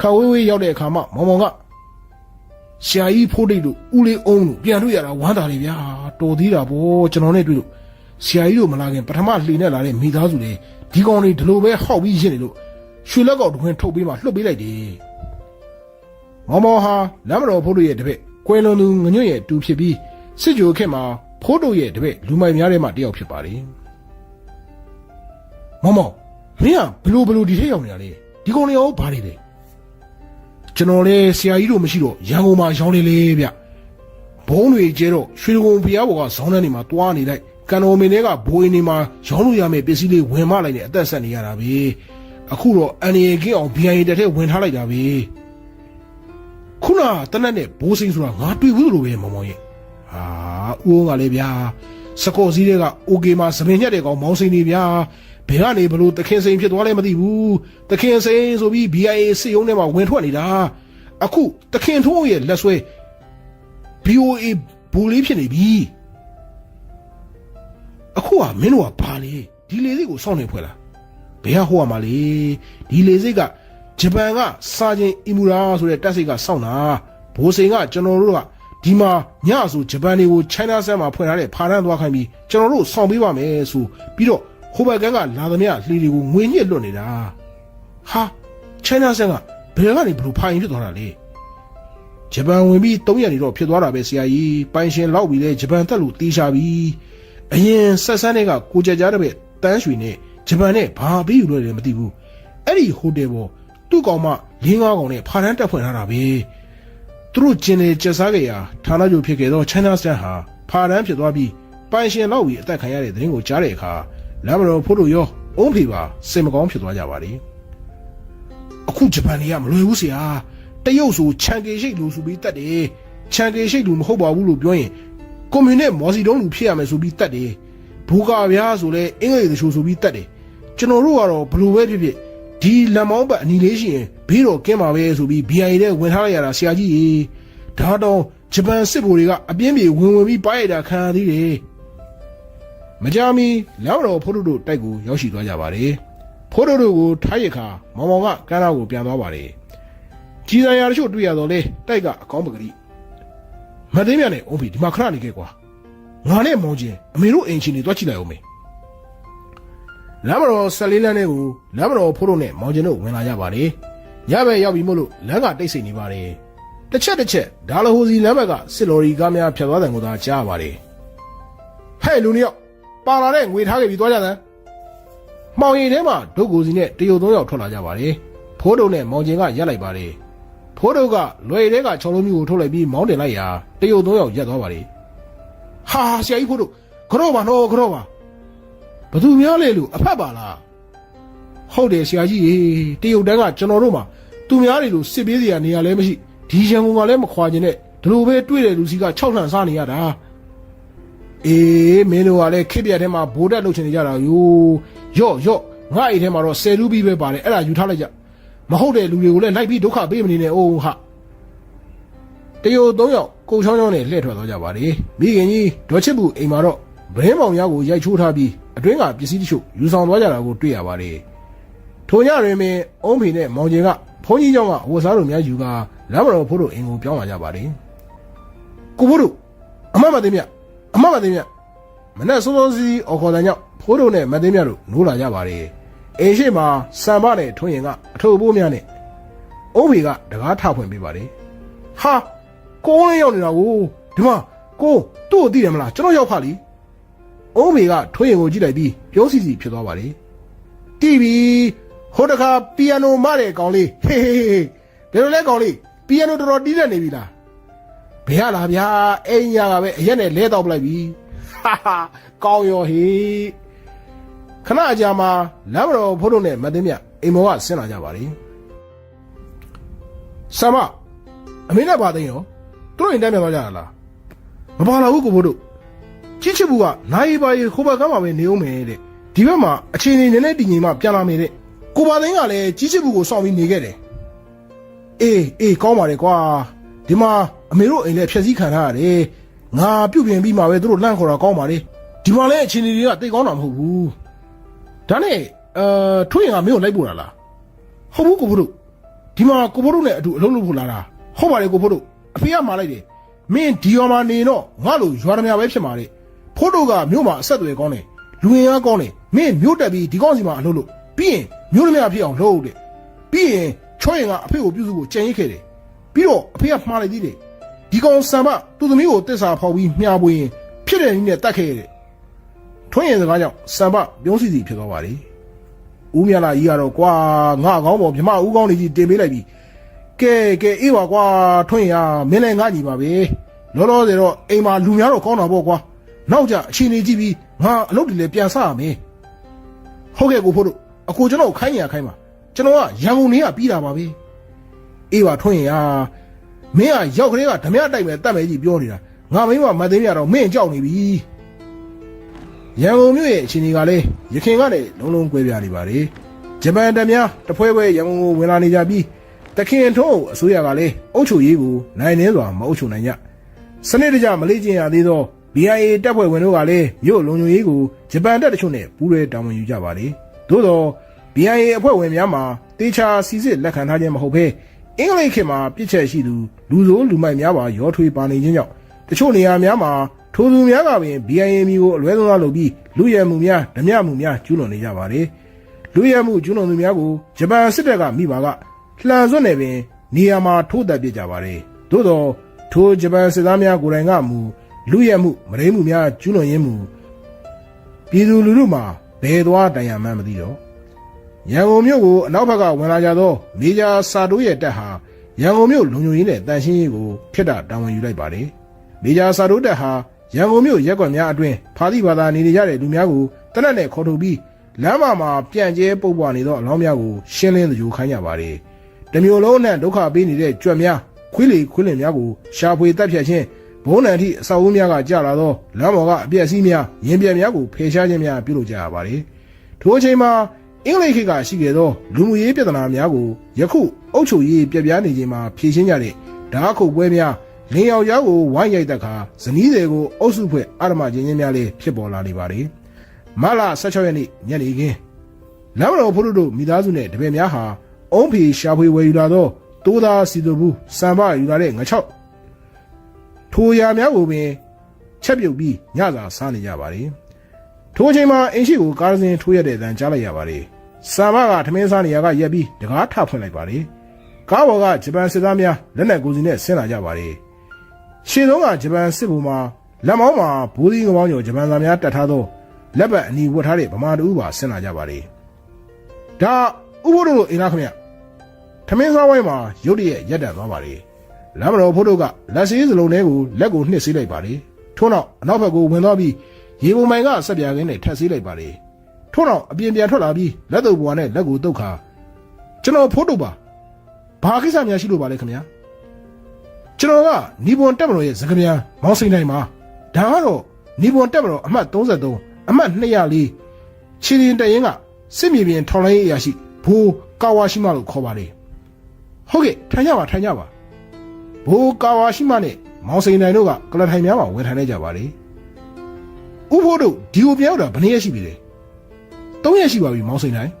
ခါဝေးဝေးရောက်တဲ့အခါမှမောင်မောင်ကရှာကြီးဖိုးတိတ်တို့ဦးလေးအုံးတို့ပြန်တွေ့ရတာဝမ်းသာတယ်ဗျာတော်သေးတာဗောကျွန်တော်နဲ့တွေ့လို့ရှာကြီးတို့မလာခင်ပထမလှေနဲ့လာတဲ့မိသားစုတွေဒီကောင်တွေဒီလိုပဲဟောက်ပြီးရင့်နေလို့ရွှေလက်ကောက်တစ်ခွင်းထုတ်ပေးမှလွှတ်ပေးလိုက်တယ်မောင်မောင်ဟာလမ်းမတော်ဖိုးတို့ရဲ့တပည့်ကွယ်လွန်သူငညွန့်ရဲ့တူဖြစ်ပြီးစစ်ကြိုခေတ်မှာဖိုးတို့ရဲ့တပည့်လူမိုက်များထဲမှာတယောက်ဖြစ်ပါတယ်မောင်မောင်မင်းကဘလို့ဘလို့ဒီထက်ရောက်နေတာလေဒီကောင်တွေရောဘာတွေလဲ ကျွန်တော်လည်းဆရာကြီးတို့မရှိတော့ရန်ကုန်မှာရောင်းနေလေဗျဘုံတွေကျဲတော့ရွှေကုံဖျားဘော်ကဇောင်းတဲ့နေမှာတွားနေလိုက်ကန်တော်မင်းတွေကဘိုးရင်နေမှာရောင်းလို့ရမယ့်ပစ္စည်းလေးဝင်မလိုက်နေအသက်ဆက်နေရတာပဲအခုတော့အန်ရီကင်းအောင် BIA တက်တဲ့ဝင်ထားလိုက်တာပဲခုနတနက်နဲ့ဘိုးစိန်ဆိုတာငါတွေ့ဘူးလို့ပဲမောင်မောင်ရဲ့ဟာဦးကလည်းဗျာစကော့စည်းတွေကအိုကေမှာသပင်ညက်တဲ့ကောင်မောင်းစိန်နေဗျာ ဘယ်ကနေဘလို့တခင်စိန်ဖြစ်သွားလဲမသိဘူးတခင်စိန်ဆိုပြီး BIA စစ်ရုံးထဲမှာဝင်ထွက်နေတာအခုတခင်ထုံးရဲ့လက်ဆွဲ BOA ဘူလေးဖြစ်နေပြီအခုကမင်းတို့ကဘာလေဒီလေစိတ်ကိုစောင့်နေဖွဲ့လားဘယ်ကဟိုကမှာလေဒီလေစိတ်ကဂျပန်ကစာချင်းအီမူရာဆိုတဲ့တက်စိတ်ကစောင့်တာဘိုးစိန်ကကျွန်တော်တို့ကဒီမှာညဆိုဂျပန်တွေကို China ဆန်မှာဖွင့်ထားတဲ့ဖာရန်သွားခိုင်းပြီးကျွန်တော်တို့စောင့်ပေးပါမယ်ဆိုပြီးတော့ ဟိုဘက်ကကလာသမျှလှေတွေကိုငွေညှစ်လွတ်နေတာဟာ China ဆန်ကဘယ်ကနေဘလို့ဖာရင်ဖြစ်သွားတာလဲဂျပန်ဝင်ပြီး၃ရက်နေတော့ဖြစ်သွားတာပဲဆရာကြီးပိုင်ရှင်လောက်ပြီးလဲဂျပန်တက်လို့တီးရှာပြီးအရင်ဆက်ဆန်းတွေကကိုကြကြတဲ့ပဲတန်းရွှေနဲ့ဂျပန်နဲ့ဘာပြီးယူလို့လဲမသိဘူးအဲ့ဒီဟိုတယ်ပေါ်သူ့ကောင်မ၄၅ကောင်နဲ့ဖာတန်းတက်ဖွင့်ထားတာပဲသူတို့ကျင်လေကျက်စားကြရာဌာနချုပ်ဖြစ်ခဲ့တော့ China Star ဟာဖာတန်းဖြစ်သွားပြီးပိုင်ရှင်လောက်ပြီးအသက်ခံရတဲ့သတင်းကိုကြားတဲ့အခါ လမ်းမတော်ဖို့တို့ရောအုံးဖေပါစိတ်မကောင်းဖြစ်သွားကြပါလေအခုဂျပန်တွေကမလွယ်ဘူးဆရာတရုတ်ဆိုခြံကေရှိတ်လူဆိုပြီးတတ်တယ်ခြံကေရှိတ်လူမဟုတ်ပါဘူးလို့ပြောရင်ကွန်မြူနစ်မော်စီတုံးလူဖြစ်ရမယ်ဆိုပြီးတတ်တယ်ဘူကာဗျာဆိုလဲအင်္ဂလိပ်သချိုဆိုပြီးတတ်တယ်ကျွန်တော်တို့ကတော့ဘလို့ပဲဖြစ်ဖြစ်ဒီလက်မောင်းပတ်အနီလေးရှိရင်ဘေးတော့ကင်းပါပဲဆိုပြီး BIA တဲ့ဝင်ထားလိုက်ရတာဆရာကြီးရေဒါတော့ဂျပန်စစ်ဗိုလ်တွေကအပြင်းပြေဝင်ဝင်ပြီးပါရတာခံရသေးတယ် မကြမီလောက်တော်ဖိုးတို့တို့တိုက်ကိုရောက်ရှိသွားကြပါတယ်ဖိုးတို့တို့ကိုထားရခါမောင်မောင်ကကမ်းတော်ကိုပြန်သွားပါတယ်ကြီးစံရတချို့တွေ့ရတော့လေတိုက်ကအကောင်းပကတိမသိမြနဲ့အုံးဖီဒီမှာခဏနေခဲ့ကွာငါနဲ့မောင်ချင်းအမေတို့အိမ်ချင်းတွေတွားကြည့်လိုက်အောင်မေလမ်းမတော်14လမ်းထဲကိုလမ်းမတော်ဖိုးတို့နဲ့မောင်ချင်းတို့ဝင်လာကြပါတယ်ရပဲရောက်ပြီမို့လို့လမ်းကတိတ်ဆိတ်နေပါတယ်တစ်ချက်တစ်ချက်ဒါလဟိုစီလမ်းဘက်ကစစ်လော်ရီကားများဖြတ်သွားတယ်ကိုသာကြားရပါတယ်ဟဲ့လူနှစ်ယောက် ပါလာတဲ့ငွေထားခဲ့ပြီးသွားကြတယ်မှောင်ရည်ထဲမှာဒုတ်ကိုစီနဲ့တရုတ်သုံးယောက်ထွက်လာကြပါတယ်ဖိုးတို့နဲ့မောင်ချင်းကရက်လိုက်ပါတယ်ဖိုးတို့ကလွယ်တဲ့ကချော်လုံးမျိုးကိုထုတ်လိုက်ပြီးမောင်းတင်လိုက်ရာတရုတ်သုံးယောက်ရက်သွားပါလေဟာဆရာကြီးဖိုးတို့ကြော့ပါတော့ကြော့ပါဘသူများလဲလို့အဖက်ပါလားဟုတ်တယ်ဆရာကြီးရေတရုတ်တန်းကကျွန်တော်တို့မှာသူများတွေလို့စစ်ပေးစရာနေရာလည်းမရှိဒီရန်ကုန်ကလည်းမခွာကျင်နဲ့ဒီလိုပဲတွေ့တဲ့လူစီက6လှန်စားနေရတာ အေးမင်းတို့ကလည်းခစ်ပြက်ထဲမှာဘိုးတက်လုပ်ချင်နေကြတာယိုရော့ရော့ငါ့အိမ်ထဲမှာတော့ဆယ်လူပြီးပဲပါတယ်အဲ့ဒါယူထားလိုက်ကြ မဟုတ်တဲ့လူတွေကိုလည်းလိုက်ပြီးဒုက္ခပေးမနေနဲ့အိုးဟာတရုတ်သုံးယောက်ကိုချောင်းချောင်းနဲ့လှည့်ထွက်သွားကြပါလေမိခင်ကြီးဒေါ်ချစ်ဘူးအိမ်မှာတော့ဗရင်းမောင်ရားကိုရိုက်ချိုးထားပြီးအတွင်းကပစ္စည်းတချို့ယူဆောင်သွားကြတာကိုတွေ့ရပါတယ်ထိုညတွင်ပင်အုံးဖေနဲ့မောင်ကျင်ကဘုန်းကြီးเจ้าကဝတ်စားတို့များယူကလမ်းမတော်ဖို့တို့အိမ်ကိုပြောင်းလာကြပါတယ်ကိုဖို့တို့အမမသိမြ အမမသိမြမနဲ့စိုးစိုးစီးအော်ခေါ်တဲ့ညောင်းဖိုးတို့နဲ့မသိမြတို့နိုးလာကြပါတယ်အိမ်ရှိမှာစံမနဲ့ထွန်းရင်ကအထုပ်ပိုးများနဲ့အုံးဖေကတကားထဖွင့်ပေးပါလေဟာကိုလေးရောက်နေတာကိုဒီမှာကိုသူ့ကိုသိတယ်မလားကျွန်တော်ရောက်ဖာလီအုံးဖေကထွန်းရင်ကိုကြည့်လိုက်ပြီးပြောစီစီဖြစ်သွားပါလေတီးပြီဟိုတခါပီယိုနိုမတဲ့ကောင်လေးဟေးဟေးဟေးဘယ်လိုလဲကောင်လေးပီယိုနိုတော်တော်တီးတတ်နေပြီလား ဘယ်ရလားဗျာအိမ်ရကပဲအရက်နဲ့လဲတော့ပလိုက်ပြီဟာဟာကောင်းရောဟေးခဏအကြာမှာလမ်းမတော်ဖိုးတို့နဲ့မသိမြအိမ်မောကဆင်းလာကြပါလေဆမ်မအမေနဲ့ပါသိန်းရောသူတို့အိမ်တန်းပြန်သွားကြတာလားမပါလာဘူးကိုဖိုးတို့ကြီးချစ်ဘူးကနိုင်ပါရီခိုးပါကမ်းမှာပဲနေအောင်မယ်တဲ့ဒီဘက်မှာအခြေအနေနည်းနည်းတည်ငြိမ်မှပြန်လာမယ်တဲ့ကိုပါသိန်းကလည်းကြီးချစ်ဘူးကိုစောင့်ပြီးနေခဲ့တယ်အေးအေးကောင်းပါလေကွာဒီမှာ အမေတို့အိမ်လည်းဖြည့်ဆည်းခံထားရတယ်ငါပြုတ်ပြင်ပြီးမှပဲသူတို့လန့်ခေါ်တာကောင်းပါလေဒီမှာလည်းအခြေအနေတွေကတိတ်ကောင်းတာမဟုတ်ဘူးဒါနဲ့အဲထွေးရင်ကမင်းကိုလိုက်ပို့တာလားဟုတ်ဘူးကိုဘုတို့ဒဒီမှာကိုဖိုးတို့နဲ့အတူအလုံးလုံးဖို့လာတာဟုတ်ပါလေကိုဖိုးတို့အဖေကမှာလိုက်တယ်မင်းဒီရောမှာနေတော့ငါလိုရွာဓမြပဲဖြစ်မှာလေဖိုးတို့ကမြို့မှာအဆက်အသွယ်ကောင်းတယ်လူရင်အားကောင်းတယ်မင်းမြို့တက်ပြီးဒီကောင်းစီမှာအလုပ်လုပ်ပြီးရင်မြို့ဓမြဖြစ်အောင်လုပ်တဲ့ပြီးရင်ချောရင်ကအဖေကိုပြုစုဖို့ကြံရစ်ခဲ့တယ်ပြီးတော့အဖေကမှားလိုက်သေးတယ် ဒီကောင်ဆံမသူ့သမီးကိုတစ္ဆာဖောက်ပြီးမြှားပွေရင်ဖြစ်တဲ့နည်းနဲ့တတ်ခဲ့ရတယ်ထွင်းရင်စကားကြောင့်ဆံမပြုံးစီစီဖြစ်သွားပါလေဦးမြလာကြီးကတော့ကွာငါကောင်းပေါ်မြမဦးကောင်းလေးကြီးတင်ပေးလိုက်ပြီကဲကဲအေးပါကွာထွင်းရမင်းလည်းငါညီပါပဲလောလောဆယ်တော့အိမ်မှာလူများတော့ကောင်းတာပေါ့ကွာနောက်ကြအချိန်လေးကြည့်ပြီးငါအလုပ်တွေလည်းပြန်ဆရမယ်ဟုတ်ကဲ့ကိုဖို့တို့အကိုကျွန်တော်ခိုင်းရခိုင်းပါကျွန်တော်ကရန်ကုန်နေရပြီးတာပါပဲအေးပါထွင်းရ မင်းကရောက်ကလေးကဓမြတိုက်မယ်တတ်မယ်ကြီးပြောနေတာငါမင်းကမသိမ်းရတော့မင်းကြောက်နေပြီရန်ကုန်မြို့ရဲ့အခြေအနေကလည်းရခင်ကလည်းလုံးလုံးကွဲပြားနေပါလေဂျပန်တများတဖွဲဖွဲရန်ကုန်ကိုဝင်လာနေကြပြီးတခင်ထုံးအစိုးရကလည်းအုပ်ချုပ်ရေးကိုနိုင်နေစွာမအုပ်ချုပ်နိုင်ကြစနစ်တကျမလေးကျင်ရသေးသော BIA တပ်ဖွဲ့ဝင်တို့ကလည်းမြို့လုံခြုံရေးကိုဂျပန်တပ်တချို့နဲ့ပူးရဲတာဝန်ယူကြပါလေသို့တော့ BIA အဖွဲ့ဝင်များမှာတေချာစီစစ်လက်ခံထားခြင်းမဟုတ်ဘဲ အင်္ဂလိပ်ခေတ်မှာပြစ်ချက်ရှိသူလူဆိုးလူမိုက်များပါရောထွေးပါနေခြင်းကြောင့်တချို့နေရာများမှာထိုသူများကပင် BIA မျိုးကိုအလွဲသုံးစားလုပ်ပြီးလူရဲမှုများဓမြမှုများကျူးလွန်နေကြပါတယ်။လူရဲမှုကျူးလွန်သူများကိုဂျပန်စစ်တပ်ကမိပါကလှန်စွတ်နေပင် နေရာမှာထိုးတက်ပြစ်ကြပါတယ်။သို့တော့ထိုဂျပန်စစ်သားများကိုယ်တိုင်ကမူလူရဲမှုမရိမှုများကျူးလွန်ရင်းမှုပြည်သူလူထုမှာဘယ်သွားတိုင်ရမှန်းမသိတော့ ရန်ကုန်မြို့ကိုအနောက်ဘက်ကဝင်လာကြသောမေဂျာစာတိုးရဲ့တပ်ဟာရန်ကုန်မြို့လုံခြုံရေးနဲ့တန်ရှင်းရေးကိုခက်တာတာဝန်ယူလိုက်ပါတယ်။မေဂျာစာတိုးတက်ဟာရန်ကုန်မြို့ရက်ကွက်များအတွင်းဖာတိဘာသာနေနေကြတဲ့လူများကိုတနက်နဲ့ခေါ်ထုတ်ပြီးလမ်းမှာမှာပြန့်ကျဲပုတ်ပွားနေသောအလောင်းများကိုရှင်းလင်းသကြိုခိုင်းကြပါတယ်။တမျိုးလုံးနဲ့ဒုက္ခပေးနေတဲ့ကြွက်များခွေးလီခွေးလင်များကိုရှာဖွေတက်ဖြတ်ခြင်းဘုံနံထိအဆောက်အဦများကကြာလာသောလမ်းပေါ်ကအပြည့်အစည်းများရင်ပြက်များကိုဖယ်ရှားခြင်းများပြုလုပ်ကြရပါတယ်။ထိုအချိန်မှာ အင်္ဂလိပ်ခေတ်ကရှိခဲ့သောလူမှုရေးပြဿနာများကိုယခုအုပ်ချုပ်ရေးပြပြနေချိန်မှာဖြေရှင်းကြတဲ့ဓာတ်ခုတ်ပွဲများလင်းယောက်ျားကိုဝိုင်းရိုက်တဲ့အခါဇနီးတွေကိုအုပ်စုဖွဲ့အာရမချင်းချင်းများလေးဖြစ်ပေါ်လာနေပါတယ်။မလ16ရက်နေ့ညနေခင်းလမ်းမတော်ဖုတို့တို့မိသားစုနဲ့တပည့်များဟာအုံးဖီရှာဖွေဝယ်ယူလာသောတိုးသားစီတူဘူးစံပယူလာတဲ့ငချောက်ထိုရာများကိုပင်ချက်ပြုတ်ပြီးညစာစားနေကြပါတယ်။ ထိုအချိန်မှာအင်းရှိကိုကားစင်ထိုးရတဲ့အတန်ကြားလိုက်ရပါတယ်။စံမကထမင်းစားနေရာကရက်ပြီးတကားထဖွင့်လိုက်ပါတယ်။ကားပေါ်ကဂျပန်စစ်သားများလက်နက်ကိုစီနဲ့ဆင်းလာကြပါတယ်။ရှေ့ဆုံးကဂျပန်စစ်ဗိုလ်မှလက်မောင်းမှာဘိုးသီးငမောင်းကျော်ဂျပန်သားများတက်ထားသောလက်ပတ်အနီဝတ်ထားတဲ့ဗမာတူပါဆင်လာကြပါလေ။ဒါဥဖို့တို့လိုအင်လားခင်ဗျ။ထမင်းစားဝိုင်းမှာရုတ်တရက်ရက်တက်သွားပါလေ။လမ်းမတော်ဖို့တို့ကလက်စည်းစလုံးထဲကိုလက်ကိုနှစ်ဆေးလိုက်ပါလေ။ထို့နောက်အနောက်ဘက်ကိုဝင်သွားပြီး ရေပုံမိုင်ကဆက်ပြာခင်းနဲ့ထက်ဆေးလိုက်ပါလေ။ထို့နောက်အပြင်ပြန်ထွက်လာပြီးလက်တုပ်ပွားနဲ့လက်ကိုတုတ်ခါကျွန်တော်ဖို့တို့ပါ။ဘာကိစ္စများရှိလို့ပါလဲခင်ဗျာ။ကျွန်တော်ကနီပွန်တက်မတော်ရဲ့စကားပြန်မောင်းစိန်တိုင်းမှာဒါကတော့နီပွန်တက်မတော်အမှတ်33အမှတ်204ချီရင်တရင်ကစစ်မြေပြင်ထောင်လိုင်းရေးအရာရှိဘိုးကာဝါရှိမလို့ခေါ်ပါလေဟုတ်ကဲ့ထိုင်ကြပါထိုင်ကြပါဘိုးကာဝါရှိမနဲ့မောင်းစိန်တိုင်းတို့ကကလထိုင်များမှာဝင်ထိုင်နေကြပါလေ ဥဖို့တို့ဒီကိုပြောက်တာဘယ်နှစ်ရက်ရှိပြီလဲ၃ရက်ရှိပါပြီမောင်းစိန်တိုင်း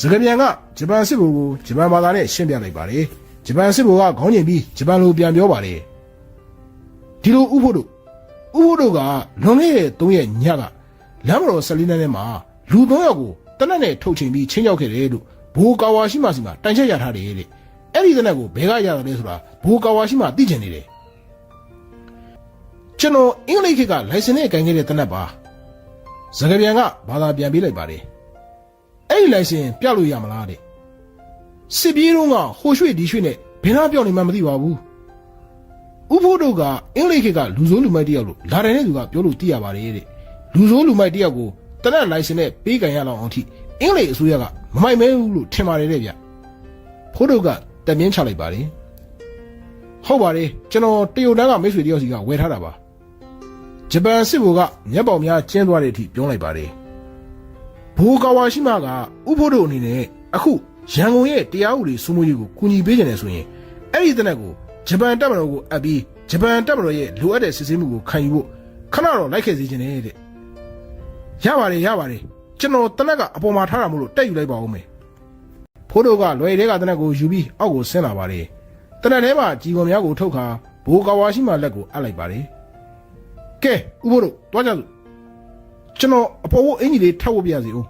စကားပြန်ကဂျပန်စစ်ဗိုလ်ကိုဂျပန်ဘာသာနဲ့ရှင်းပြလိုက်ပါလေဂျပန်စစ်ဗိုလ်ကခေါင်းကျင်ပြီးဂျပန်လိုပြန်ပြောပါတယ်ဒီလိုဥဖို့တို့ဥဖို့တို့ကလွန်ခဲ့တဲ့၃ရက်ညကလမ်းမတော်၁၄နှစ်ထဲမှာလူ၃ယောက်ကိုတနက်နဲ့ထုတ်ချိန်ပြီးချင်းရောက်ခဲ့တယ်လို့ဘိုးကာဝါရှိမှစီမှာတိုင်ချက်ရထားတယ်တဲ့အဲ့ဒီတနက်ကိုဘယ်ကရတယ်လဲဆိုတာဘိုးကာဝါရှိမှသိချင်နေတယ် ကျွန်တော်အင်္ဂလိပ်ခေတ်ကလိုင်စင်နဲ့ကန်ခဲ့တဲ့တနက်ပါစကားပြန်ကဘာသာပြန်ပေးလိုက်ပါတယ်အဲ့ဒီလိုင်စင်ပြလို့ရမလားတဲ့စစ်ပြေးတော့ကဟိုရွှေ့ဒီရွှေ့နဲ့ဘယ်နာပြောင်းနေမှမသိပါဘူးဥဖို့တို့ကအင်္ဂလိပ်ခေတ်ကလူဆိုးလူမိုက်တယောက်လို့လာတယ်တဲ့သူကပြောလို့သိရပါတယ်တဲ့လူဆိုးလူမိုက်တယောက်ကိုတနက်လိုင်စင်နဲ့ပေးကန်ရလောက်အောင်ထိအင်္ဂလိပ်အစိုးရကမမိုက်မဲဘူးလို့ထင်ပါတယ်တဲ့ဗျဖို့တို့ကတမင်းချလိုက်ပါတယ်ဟုတ်ပါတယ်ကျွန်တော်တရုတ်တန်းကမိတ်ဆွေတယောက်စီကဝယ်ထားတာပါ ဂျပန်စစ်ဗိုလ်ကမျက်ပေါင်များကျင်းသွားတဲ့အထိပြောလိုက်ပါတယ်ဘိုးကာဝါရှိမကဥဖို့တို့အနေနဲ့အခုရန်ကုန်ရဲ့တရားဥပဒေစိုးမိုးရေးကိုကူညီပေးကြတယ်ဆိုရင်အဲ့ဒီတနက်ကိုဂျပန်တပ်မတော်ကိုအပ်ပြီးဂျပန်တပ်မတော်ရဲ့လိုအပ်တဲ့စစ်ဆေးမှုကိုခံယူဖို့ခဏတော့လိုက်ခဲ့စေချင်တယ်တဲ့ရပါတယ်ရပါတယ်ကျွန်တော်တနက်ကအပေါ်မှာထားတာမို့လို့တက်ယူလိုက်ပါဦးမယ်ဖိုးတို့ကလွယ်တဲ့ကတနက်ကိုယူပြီးအောက်ကိုဆင်းလာပါတယ်တနက်ထဲမှာကြီးကွန်များကိုထုတ်ခါဘိုးကာဝါရှိမှလက်ကိုအပ်လိုက်ပါတယ် ကဲဥဖိုးတို့တွားကြစို့ကျွန်တော်အပေါ်ဝအင်ကြီးလေးထောက်ဝပြစီဦး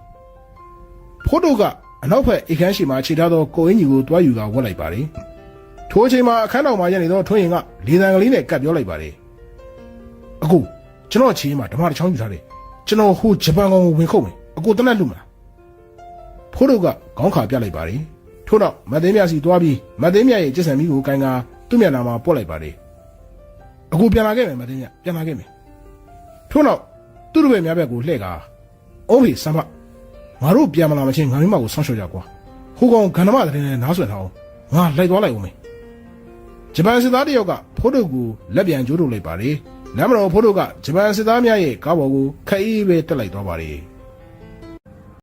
ဖိုးတို့ကအနောက်ဘက်အိတ်ခမ်းရှိမှခြေထားသောကိုအင်ကြီးကိုတွားယူကဝတ်လိုက်ပါတယ်ထိုအချိန်မှာအခန်းတော်မှာရနေသောထွန်းရင်ကလေတံကလေးနဲ့ကပ်ပြောလိုက်ပါတယ်အကူကျွန်တော်ခြေမှာဓမ္မတစ်ချောင်းယူထားတယ်ကျွန်တော်ဟိုဂျပန်ကောင်ကိုဝင်ခုတ်မယ်အကူတနက်လူမလားဖိုးတို့ကခေါင်းခါပြလိုက်ပါတယ်ထို့တော့မတ်သိမ်းမြစီသွားပြီးမတ်သိမ်းမြရဲ့ကျက်ဆံမီကိုကန်ကသူ့မျက်နှာမှာပို့လိုက်ပါတယ်အခုပြန်လာခဲ့မယ်မတ်သိမ်းမြပြန်လာခဲ့မယ် ထို့နောက်သူ့တို့ရဲ့များဘက်ကိုလှည့်ကာအုံးဖေဆမ်မငါတို့ပြန်မလာမချင်းငါမိမကိုဆောင်းလျှော့ကြကွာဟိုကောင်ဂန္ဓမတဲ့နဲ့နားဆွင့်ထားအောင်ငါလိုက်သွားလိုက်ဦးမယ်ဂျပန်စစ်သားတယောက်ကဖိုးတို့ကိုလက်ပြန်ကျိုးထုတ်လိုက်ပါတယ်လမ်းမတော်ဖိုးတို့ကဂျပန်စစ်သားများရဲ့ကားပေါ်ကိုခက်အေးပဲတက်လိုက်သွားပါတယ်